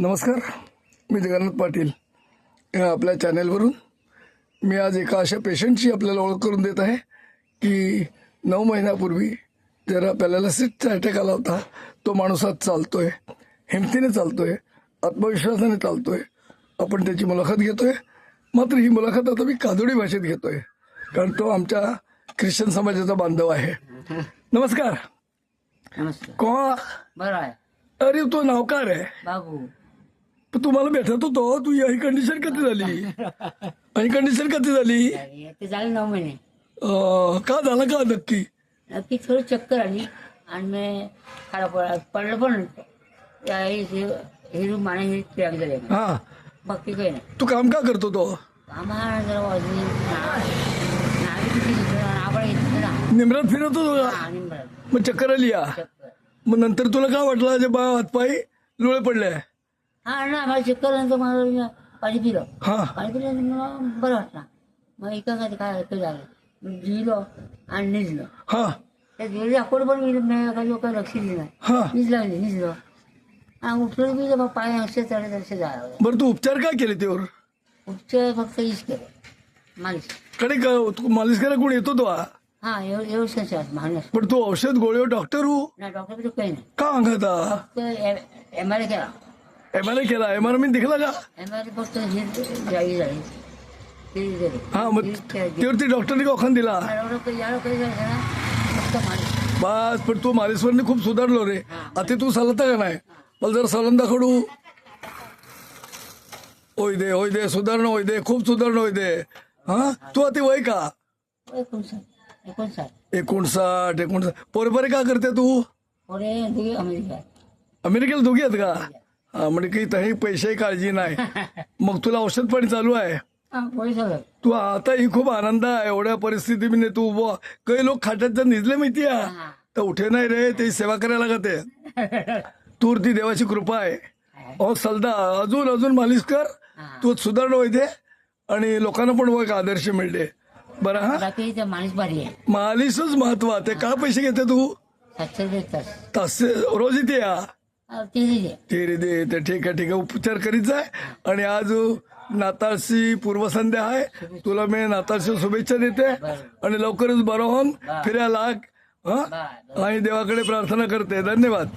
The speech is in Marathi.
नमस्कार मी जगन्नाथ पाटील. या आपल्या चॅनेलवरून मी आज एका अशा पेशंटची आपल्याला ओळख करून देत आहे की नऊ महिन्यापूर्वी जरा पॅरालिसिसचा अटॅक आला होता. तो माणूस आज चालतोय हिमतीने चालतोय आत्मविश्वासाने चालतोय. आपण त्याची मुलाखत घेतोय. मात्र ही मुलाखत आता मी कादोडी भाषेत घेतोय कारण तो आमच्या ख्रिश्चन समाजाचा बांधव आहे. नमस्कार. नमस्कार. कोण? बरं आहे. अरे तो नावकार आहे. बाबू. पण तुम्हाला भेटत होतो तू ही कंडिशन कधी झाली? ही कंडिशन कधी झाली? ते झाले नऊ महिने. अं, का झालं का नक्की? नक्की थोडी चक्कर आली आणि मी पड पडलं पण त्या हिरू माने हे ट्रॅक झाले हा बाकी काही नाही. तू काम का करतो तो? आम्हाला जरा वाजली नावी किती आपण येतो ना निमरात. फिरत होतो का आणि बरं मग चक्कर आली या? चक्कर. मग नंतर तुला काय वाटलं? जे बा हातपाय लोळे पडले हा ना मला पाणी पिलं हा. पाणी पिल्यानंतर मला बरं वाटलं. मग एका काय काय झालं जिलो आणि निजलो. हा. त्या पण मी मी काही काही लक्ष दिलं नाही. हा. निजलं म्हणजे निजलं. आणि उठलं मी पाय असे चढत असे झालं बरं तू उपचार काय केले त्यावर? उपचार फक्त इश केलं. मालिश. कडे का- तू मालिश करायला कोण येतो तो? हा? हा एव एवढंच महानस पण तू औषध गोळीवर डॉक्टर हो? ना डॉक्टर काही नाही. का अंगाता? फक्त एम आर केला. एम आर केला एम आर मी दिखला का? एम आर फक्त ही जाळी झाली ते दिली. हा मग त्यावरती डॉक्टरने ओखान दिला? काही- झालं ना. फक्त बस पण तू मालिशवरने खूप सुधारलो रे. आता तू चालता का नाही? मला जर सलन दाखवू. होय दे होय दे सुधारणं होय दे खूप सुधारणं होय दे. हा? तू आता वय का? एकोणसाठ. एकोणसाठ. पोरपरे का करते तू? अमेरिकेला दोघी आहेत का? म्हणजे काही तही पैसे काळजी नाही. मग तुला औषध पाणी चालू आहे? हा तू आता ही खूप आनंद आहे. एवढ्या परिस्थितीने तू उभं. काही लोक खाट्यात जर निजले माहिती. तर उठे नाही रे ते सेवा करायला लागते. तूर ती देवाची कृपा आहे. अहो सलदा अजून अजून मालिश कर. तू सुधारणं होते आणि लोकांना पण बघ आदर्श मिळते बरं हा? मालिशच महत्वात आहे. का पैसे घेते तू? सातशे देतात तास. रोज येते या. ते दिले ते रे दे ते ठीक आहे ठीक आहे उपचार करीत जाय. आणि आज नाताळची पूर्वसंध्या आहे. तुला मी नाताळची शुभेच्छा देते. आणि लवकरच बरं होऊन फिरायला लाग हा? आणि देवाकडे प्रार्थना करते. धन्यवाद.